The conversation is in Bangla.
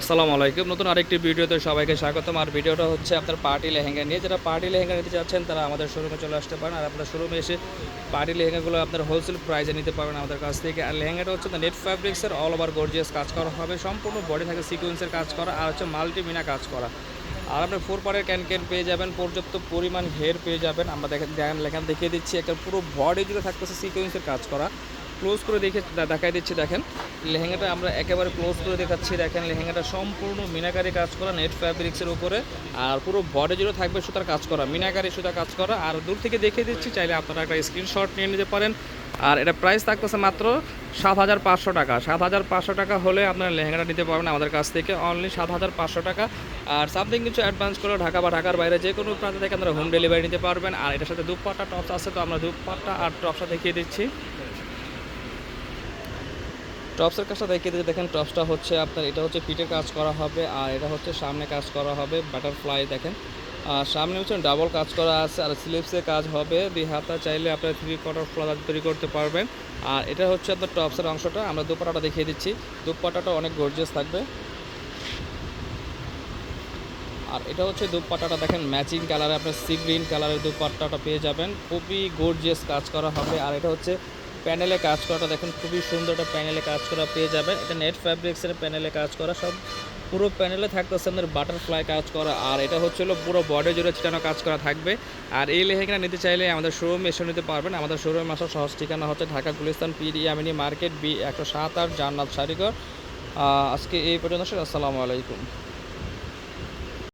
আসসালামু আলাইকুম। নতুন আরেকটি ভিডিওতে সবাইকে স্বাগতম। আর ভিডিওটা হচ্ছে আপনার পার্টি লেহেঙ্গা নিয়ে। যারা পার্টি লেহেঙ্গা নিতে চাচ্ছেন তারা আমাদের শোরুমে চলে আসতে পারেন। আর আপনার শোরুমে এসে পার্টি লেহেঙ্গাগুলো আপনার হোলসেল প্রাইসে নিতে পারবেন আমাদের কাছ থেকে। আর লেহেঙ্গাটা হচ্ছে নেট ফ্যাব্রিক্সের অল ওভার গর্জিয়াস কাজ করা হবে। সম্পূর্ণ বডি থাকে সিকোয়েন্সের কাজ করা। আর হচ্ছে মাল্টিমিনা কাজ করা। আর আপনি ফোর পারের ক্যান ক্যান পেয়ে যাবেন। পর্যাপ্ত পরিমাণ ঘের পেয়ে যাবেন। আমরা দেখেন দেখেন দেখিয়ে দিচ্ছি। একটা পুরো বডি জুড়ে থাকতেছে সিকোয়েন্সের কাজ করা। ক্লোজ করে দেখে দেখাই দিচ্ছি, দেখেন। লেহেঙ্গাটা আমরা একেবারে ক্লোজ করে দেখাচ্ছি, দেখেন লেহেঙ্গাটা সম্পূর্ণ মিনাকারি কাজ করা নেট ফ্যাব্রিক্সের উপরে, আর পুরো বডি জুড়ে থাকবে সুতার কাজ করা, মিনাকারি সুতা কাজ করা। আর দূর থেকে দেখিয়ে দিচ্ছি, চাইলে আপনারা একটা স্ক্রিনশট নিয়ে নিতে পারেন। আর এটা প্রাইস থাকতেছে মাত্র সাত হাজার পাঁচশো টাকা। সাত হাজার পাঁচশো টাকা হলে আপনারা লেহেঙ্গাটা নিতে পারবেন আমাদের কাছ থেকে অনলি সাত হাজার পাঁচশো টাকা। আর সামথিং কিছু অ্যাডভান্স করে ঢাকা বা ঢাকার বাইরে যে কোনো প্রান্ত থেকে আপনারা হোম ডেলিভারি নিতে পারবেন। আর এটার সাথে দুপাট্টা টপস আছে, তো আমরা দুপাট্টা আর টপসটা দেখিয়ে দিচ্ছি। টপসের কাজটা দেখিয়ে দেখেন টপসটা হচ্ছে আপনার, এটা হচ্ছে পিঠে কাজ করা হবে, আর এটা হচ্ছে সামনে কাজ করা হবে, বাটারফ্লাই দেখেন। আর সামনে হচ্ছে ডাবল কাজ করা আছে, আর স্লিপসে কাজ হবে, দুই হাতা চাইলে আপনার থ্রি কোয়ার্টার ফ্লাদার তৈরি করতে পারবেন। আর এটা হচ্ছে আপনার টপসের অংশটা, আমরা দুপাটাটা দেখিয়ে দিচ্ছি, দুপাটাটা অনেক গর্জিয়াস থাকবে। আর এটা হচ্ছে দুপাট্টাটা দেখেন ম্যাচিং কালারে আপনার সি গ্রিন কালারের দুপাট্টাটা পেয়ে যাবেন, খুবই গর্জিয়াস কাজ করা হবে, আর এটা হচ্ছে প্যানেলে কাজ করাটা দেখুন, খুবই সুন্দর একটা প্যানেলে কাজ করা পেয়ে যাবেন। এটা নেট ফ্যাব্রিক্সের প্যানেলে কাজ করা, সব পুরো প্যানেলে থাকতেছে আপনার বাটারফ্লাই কাজ করা। আর এটা হচ্ছে হলো পুরো বডি জুড়ে ছিটানো কাজ করা থাকবে। আর এই লেহেঙ্গা নিতে চাইলে আমাদের শোরুমে এসে নিতে পারবেন। আমাদের শোরুমে আসার সহজ ঠিকানা হচ্ছে ঢাকা গুলিস্তান, পিডি আমিনি মার্কেট, বি একশো সাত আট জান্নাত শাড়িঘর আজকে এই পর্যন্ত, আসসালামু আলাইকুম।